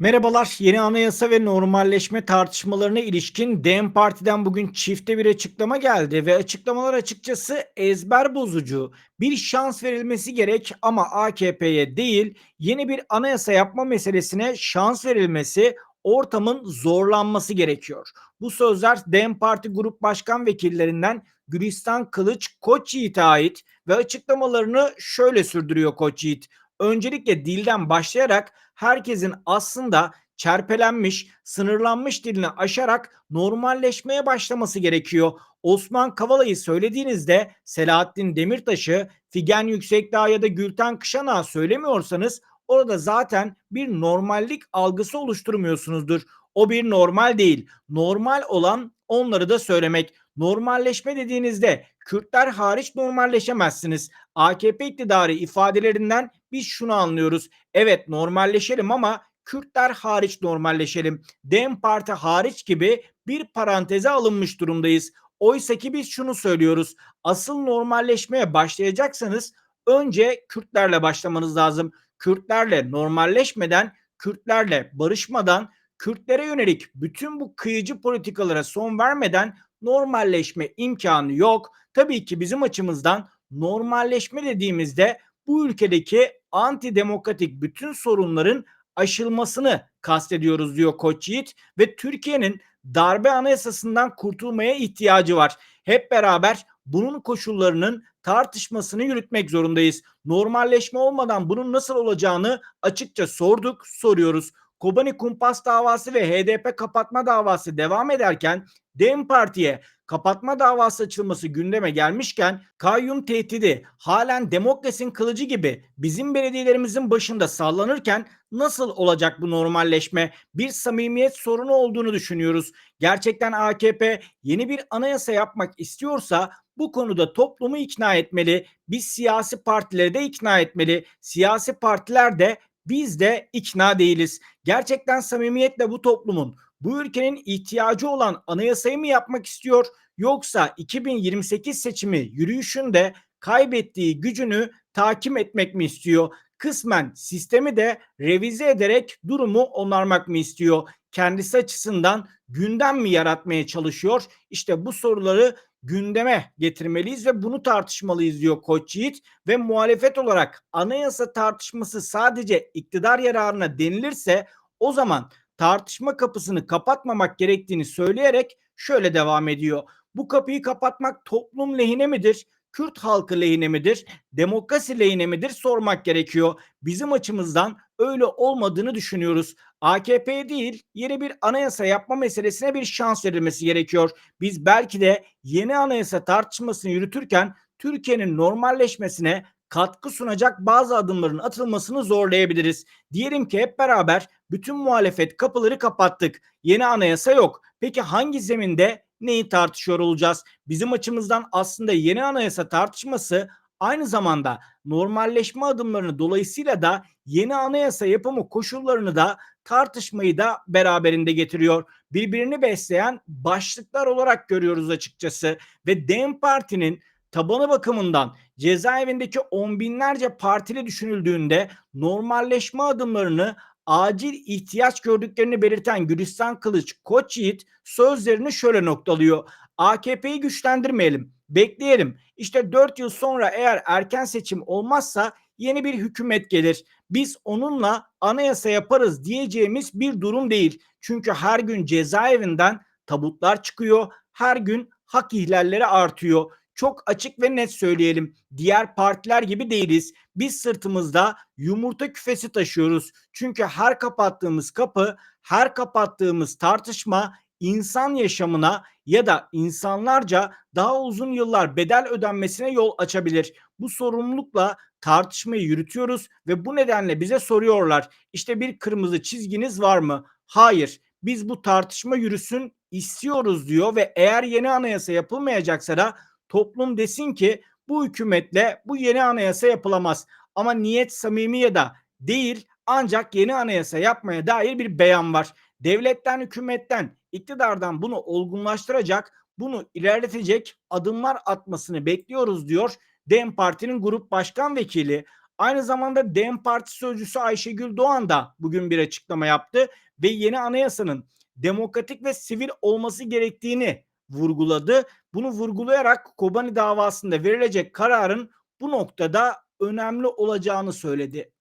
Merhabalar. Yeni anayasa ve normalleşme tartışmalarına ilişkin DEM Parti'den bugün çifte bir açıklama geldi ve açıklamalar açıkçası ezber bozucu. Bir şans verilmesi gerek ama AKP'ye değil, yeni bir anayasa yapma meselesine şans verilmesi, ortamın zorlanması gerekiyor. Bu sözler DEM Parti Grup Başkan Vekillerinden Gülistan Kılıç Koçyiğit'e ait ve açıklamalarını şöyle sürdürüyor Koçyiğit. Öncelikle dilden başlayarak herkesin aslında çerpelenmiş, sınırlanmış dilini aşarak normalleşmeye başlaması gerekiyor. Osman Kavala'yı söylediğinizde Selahattin Demirtaş'ı, Figen Yüksekdağ ya da Gülten Kışanak'ı söylemiyorsanız orada zaten bir normallik algısı oluşturmuyorsunuzdur. O bir normal değil. Normal olan onları da söylemek. Normalleşme dediğinizde Kürtler hariç normalleşemezsiniz. AKP iktidarı ifadelerinden biz şunu anlıyoruz. Evet normalleşelim ama Kürtler hariç normalleşelim. Dem Parti hariç gibi bir paranteze alınmış durumdayız. Oysa ki biz şunu söylüyoruz. Asıl normalleşmeye başlayacaksanız önce Kürtlerle başlamanız lazım. Kürtlerle normalleşmeden, Kürtlerle barışmadan, Kürtlere yönelik bütün bu kıyıcı politikalara son vermeden normalleşme imkanı yok. Tabii ki bizim açımızdan normalleşme dediğimizde bu ülkedeki antidemokratik bütün sorunların aşılmasını kastediyoruz diyor Koç Yiğit ve Türkiye'nin darbe anayasasından kurtulmaya ihtiyacı var. Hep beraber bunun koşullarının tartışmasını yürütmek zorundayız. Normalleşme olmadan bunun nasıl olacağını açıkça sorduk, soruyoruz. Kobani kumpas davası ve HDP kapatma davası devam ederken DEM Parti'ye kapatma davası açılması gündeme gelmişken kayyum tehdidi halen demokrasinin kılıcı gibi bizim belediyelerimizin başında sallanırken nasıl olacak bu normalleşme? Bir samimiyet sorunu olduğunu düşünüyoruz. Gerçekten AKP yeni bir anayasa yapmak istiyorsa bu konuda toplumu ikna etmeli. Biz siyasi partileri de ikna etmeli. Siyasi partiler de biz de ikna değiliz. Gerçekten samimiyetle bu toplumun bu ülkenin ihtiyacı olan anayasayı mı yapmak istiyor yoksa 2028 seçimi yürüyüşünde kaybettiği gücünü takip etmek mi istiyor? Kısmen sistemi de revize ederek durumu onarmak mı istiyor? Kendisi açısından gündem mi yaratmaya çalışıyor? İşte bu soruları gündeme getirmeliyiz ve bunu tartışmalıyız diyor Koç Yiğit ve muhalefet olarak anayasa tartışması sadece iktidar yararına denilirse o zaman tartışma kapısını kapatmamak gerektiğini söyleyerek şöyle devam ediyor. Bu kapıyı kapatmak toplum lehine midir? Kürt halkı lehine midir? Demokrasi lehine midir? Sormak gerekiyor. Bizim açımızdan öyle olmadığını düşünüyoruz. AKP değil yeni bir anayasa yapma meselesine bir şans verilmesi gerekiyor. Biz belki de yeni anayasa tartışmasını yürütürken Türkiye'nin normalleşmesine katkı sunacak bazı adımların atılmasını zorlayabiliriz. Diyelim ki hep beraber bütün muhalefet kapıları kapattık. Yeni anayasa yok. Peki hangi zeminde neyi tartışıyor olacağız? Bizim açımızdan aslında yeni anayasa tartışması aynı zamanda normalleşme adımlarını dolayısıyla da yeni anayasa yapımı koşullarını da tartışmayı da beraberinde getiriyor. Birbirini besleyen başlıklar olarak görüyoruz açıkçası ve DEM Parti'nin tabanı bakımından cezaevindeki on binlerce partili düşünüldüğünde normalleşme adımlarını acil ihtiyaç gördüklerini belirten Gülistan Kılıç Koç Yiğit sözlerini şöyle noktalıyor. AKP'yi güçlendirmeyelim, bekleyelim. İşte 4 yıl sonra eğer erken seçim olmazsa yeni bir hükümet gelir. Biz onunla anayasa yaparız diyeceğimiz bir durum değil. Çünkü her gün cezaevinden tabutlar çıkıyor. Her gün hak ihlalleri artıyor çok açık ve net söyleyelim. Diğer partiler gibi değiliz. Biz sırtımızda yumurta küfesi taşıyoruz. Çünkü her kapattığımız kapı, her kapattığımız tartışma insan yaşamına ya da insanlarca daha uzun yıllar bedel ödenmesine yol açabilir. Bu sorumlulukla tartışmayı yürütüyoruz ve bu nedenle bize soruyorlar. İşte bir kırmızı çizginiz var mı? Hayır. Biz bu tartışma yürüsün istiyoruz diyor ve eğer yeni anayasa yapılmayacaksa da toplum desin ki bu hükümetle bu yeni anayasa yapılamaz. Ama niyet samimi ya da değil ancak yeni anayasa yapmaya dair bir beyan var. Devletten, hükümetten, iktidardan bunu olgunlaştıracak, bunu ilerletecek adımlar atmasını bekliyoruz diyor DEM Parti'nin grup başkan vekili. Aynı zamanda DEM Parti sözcüsü Ayşegül Doğan da bugün bir açıklama yaptı ve yeni anayasanın demokratik ve sivil olması gerektiğini vurguladı. Bunu vurgulayarak Kobani davasında verilecek kararın bu noktada önemli olacağını söyledi.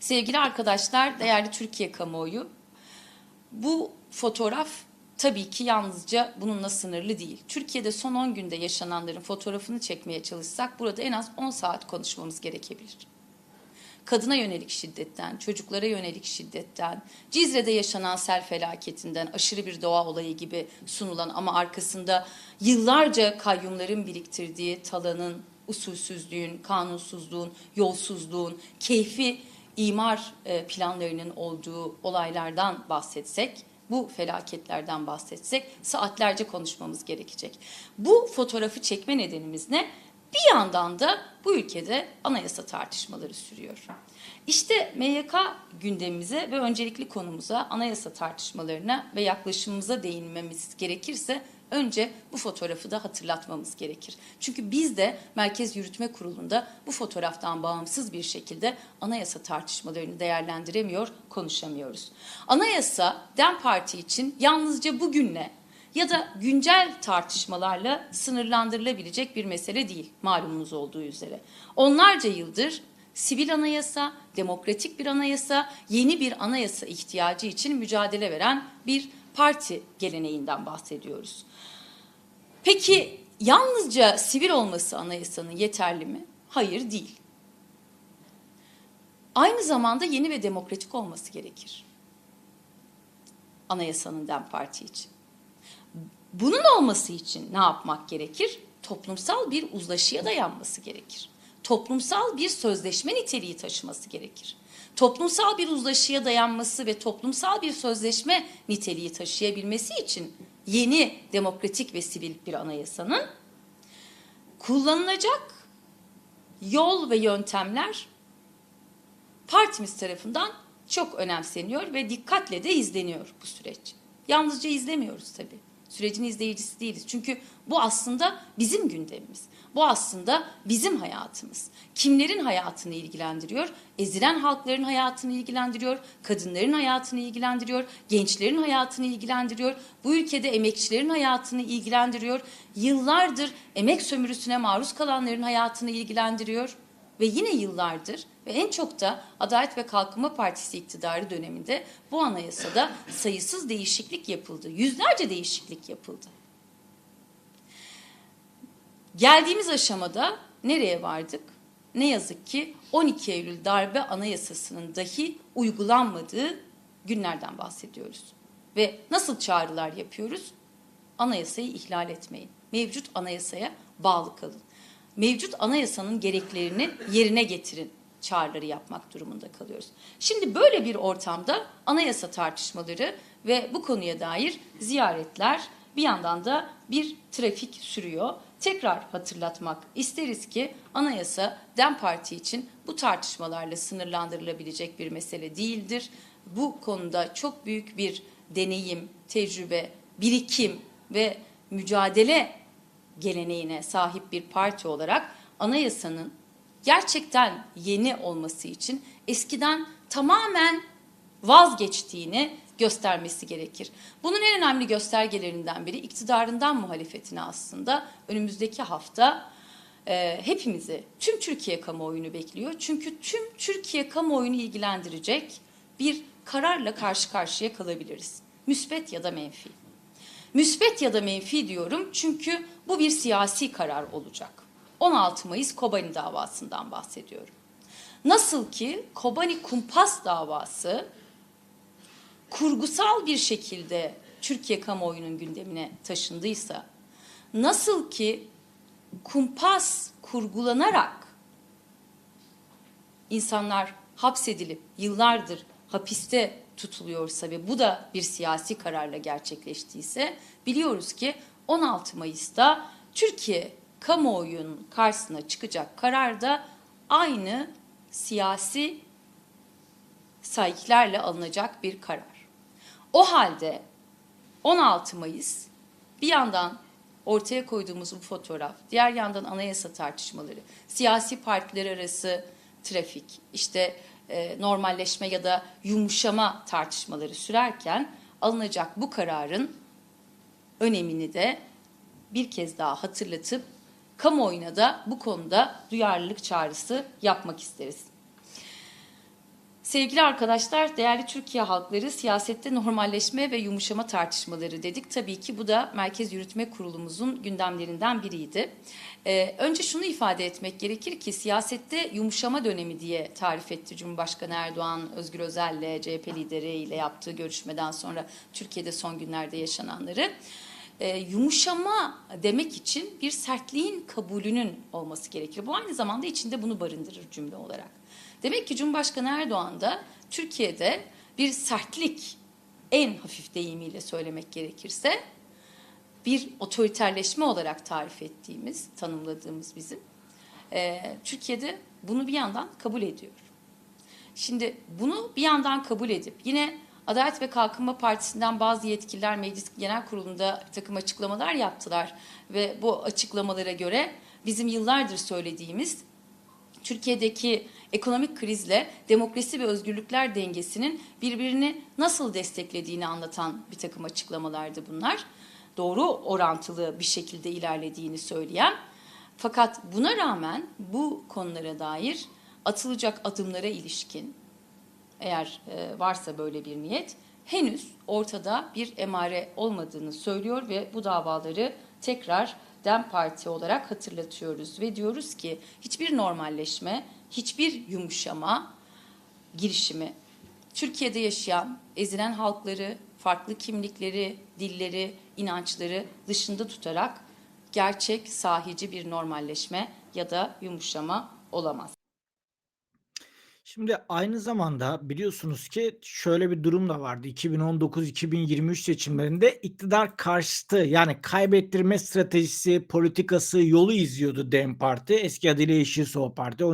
Sevgili arkadaşlar, değerli Türkiye kamuoyu, bu fotoğraf tabii ki yalnızca bununla sınırlı değil. Türkiye'de son 10 günde yaşananların fotoğrafını çekmeye çalışsak burada en az 10 saat konuşmamız gerekebilir. Kadına yönelik şiddetten, çocuklara yönelik şiddetten, Cizre'de yaşanan sel felaketinden, aşırı bir doğa olayı gibi sunulan ama arkasında yıllarca kayyumların biriktirdiği talanın, usulsüzlüğün, kanunsuzluğun, yolsuzluğun, keyfi imar e, planlarının olduğu olaylardan bahsetsek, bu felaketlerden bahsetsek saatlerce konuşmamız gerekecek. Bu fotoğrafı çekme nedenimiz ne? Bir yandan da bu ülkede anayasa tartışmaları sürüyor. İşte MYK gündemimize ve öncelikli konumuza anayasa tartışmalarına ve yaklaşımımıza değinmemiz gerekirse önce bu fotoğrafı da hatırlatmamız gerekir. Çünkü biz de Merkez Yürütme Kurulu'nda bu fotoğraftan bağımsız bir şekilde anayasa tartışmalarını değerlendiremiyor, konuşamıyoruz. Anayasa DEM Parti için yalnızca bugünle ya da güncel tartışmalarla sınırlandırılabilecek bir mesele değil malumunuz olduğu üzere. Onlarca yıldır sivil anayasa, demokratik bir anayasa, yeni bir anayasa ihtiyacı için mücadele veren bir parti geleneğinden bahsediyoruz. Peki yalnızca sivil olması anayasanın yeterli mi? Hayır değil. Aynı zamanda yeni ve demokratik olması gerekir. Anayasanın DEM Parti için. Bunun olması için ne yapmak gerekir? Toplumsal bir uzlaşıya dayanması gerekir. Toplumsal bir sözleşme niteliği taşıması gerekir. Toplumsal bir uzlaşıya dayanması ve toplumsal bir sözleşme niteliği taşıyabilmesi için yeni demokratik ve sivil bir anayasanın kullanılacak yol ve yöntemler partimiz tarafından çok önemseniyor ve dikkatle de izleniyor bu süreç. Yalnızca izlemiyoruz tabii. Sürecin izleyicisi değiliz. Çünkü bu aslında bizim gündemimiz. Bu aslında bizim hayatımız. Kimlerin hayatını ilgilendiriyor? Ezilen halkların hayatını ilgilendiriyor, kadınların hayatını ilgilendiriyor, gençlerin hayatını ilgilendiriyor, bu ülkede emekçilerin hayatını ilgilendiriyor, yıllardır emek sömürüsüne maruz kalanların hayatını ilgilendiriyor ve yine yıllardır ve en çok da Adalet ve Kalkınma Partisi iktidarı döneminde bu anayasada sayısız değişiklik yapıldı. Yüzlerce değişiklik yapıldı. Geldiğimiz aşamada nereye vardık? Ne yazık ki 12 Eylül darbe anayasasının dahi uygulanmadığı günlerden bahsediyoruz. Ve nasıl çağrılar yapıyoruz? Anayasayı ihlal etmeyin. Mevcut anayasaya bağlı kalın. Mevcut anayasanın gereklerini yerine getirin çağrıları yapmak durumunda kalıyoruz. Şimdi böyle bir ortamda anayasa tartışmaları ve bu konuya dair ziyaretler bir yandan da bir trafik sürüyor. Tekrar hatırlatmak isteriz ki anayasa DEM Parti için bu tartışmalarla sınırlandırılabilecek bir mesele değildir. Bu konuda çok büyük bir deneyim, tecrübe, birikim ve mücadele geleneğine sahip bir parti olarak anayasanın gerçekten yeni olması için eskiden tamamen vazgeçtiğini göstermesi gerekir. Bunun en önemli göstergelerinden biri iktidarından muhalefetine aslında önümüzdeki hafta e, hepimizi, tüm Türkiye kamuoyunu bekliyor. Çünkü tüm Türkiye kamuoyunu ilgilendirecek bir kararla karşı karşıya kalabiliriz. Müsbet ya da menfi. Müsbet ya da menfi diyorum çünkü bu bir siyasi karar olacak. 16 Mayıs Kobani davasından bahsediyorum. Nasıl ki Kobani kumpas davası kurgusal bir şekilde Türkiye kamuoyunun gündemine taşındıysa, nasıl ki kumpas kurgulanarak insanlar hapsedilip yıllardır hapiste tutuluyorsa ve bu da bir siyasi kararla gerçekleştiyse biliyoruz ki 16 Mayıs'ta Türkiye kamuoyunun karşısına çıkacak karar da aynı siyasi sahiplerle alınacak bir karar. O halde 16 Mayıs bir yandan ortaya koyduğumuz bu fotoğraf, diğer yandan anayasa tartışmaları, siyasi partiler arası trafik, işte e, normalleşme ya da yumuşama tartışmaları sürerken alınacak bu kararın önemini de bir kez daha hatırlatıp kamuoyuna da bu konuda duyarlılık çağrısı yapmak isteriz. Sevgili arkadaşlar, değerli Türkiye halkları siyasette normalleşme ve yumuşama tartışmaları dedik. Tabii ki bu da Merkez Yürütme Kurulumuzun gündemlerinden biriydi. Ee, önce şunu ifade etmek gerekir ki siyasette yumuşama dönemi diye tarif etti Cumhurbaşkanı Erdoğan, Özgür Özel'le, CHP lideriyle yaptığı görüşmeden sonra Türkiye'de son günlerde yaşananları. Ee, yumuşama demek için bir sertliğin kabulünün olması gerekir. Bu aynı zamanda içinde bunu barındırır cümle olarak. Demek ki Cumhurbaşkanı Erdoğan da Türkiye'de bir sertlik en hafif deyimiyle söylemek gerekirse bir otoriterleşme olarak tarif ettiğimiz, tanımladığımız bizim e, Türkiye'de bunu bir yandan kabul ediyor. Şimdi bunu bir yandan kabul edip yine Adalet ve Kalkınma Partisi'nden bazı yetkililer Meclis Genel Kurulu'nda takım açıklamalar yaptılar ve bu açıklamalara göre bizim yıllardır söylediğimiz Türkiye'deki ekonomik krizle demokrasi ve özgürlükler dengesinin birbirini nasıl desteklediğini anlatan bir takım açıklamalardı bunlar. Doğru orantılı bir şekilde ilerlediğini söyleyen. Fakat buna rağmen bu konulara dair atılacak adımlara ilişkin eğer e, varsa böyle bir niyet henüz ortada bir emare olmadığını söylüyor ve bu davaları tekrar Dem Parti olarak hatırlatıyoruz ve diyoruz ki hiçbir normalleşme, hiçbir yumuşama girişimi Türkiye'de yaşayan ezilen halkları, farklı kimlikleri, dilleri, inançları dışında tutarak gerçek sahici bir normalleşme ya da yumuşama olamaz. Şimdi aynı zamanda biliyorsunuz ki şöyle bir durum da vardı. 2019-2023 seçimlerinde iktidar karşıtı yani kaybettirme stratejisi, politikası, yolu izliyordu DEM Parti. Eski adıyla Yeşil Sol Parti,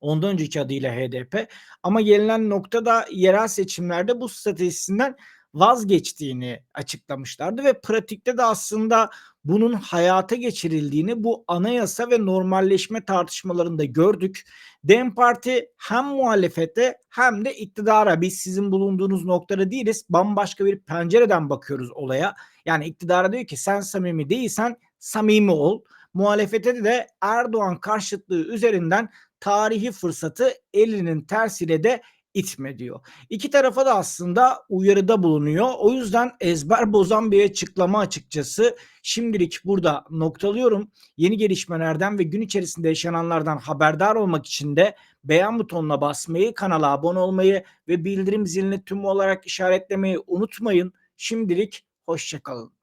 ondan önceki adıyla HDP. Ama gelinen noktada yerel seçimlerde bu stratejisinden vazgeçtiğini açıklamışlardı ve pratikte de aslında bunun hayata geçirildiğini bu anayasa ve normalleşme tartışmalarında gördük. DEM Parti hem muhalefete hem de iktidara biz sizin bulunduğunuz noktada değiliz. Bambaşka bir pencereden bakıyoruz olaya. Yani iktidara diyor ki sen samimi değilsen samimi ol. Muhalefete de Erdoğan karşıtlığı üzerinden tarihi fırsatı elinin tersiyle de itme diyor. İki tarafa da aslında uyarıda bulunuyor. O yüzden ezber bozan bir açıklama açıkçası. Şimdilik burada noktalıyorum. Yeni gelişmelerden ve gün içerisinde yaşananlardan haberdar olmak için de beğen butonuna basmayı, kanala abone olmayı ve bildirim zilini tüm olarak işaretlemeyi unutmayın. Şimdilik hoşçakalın.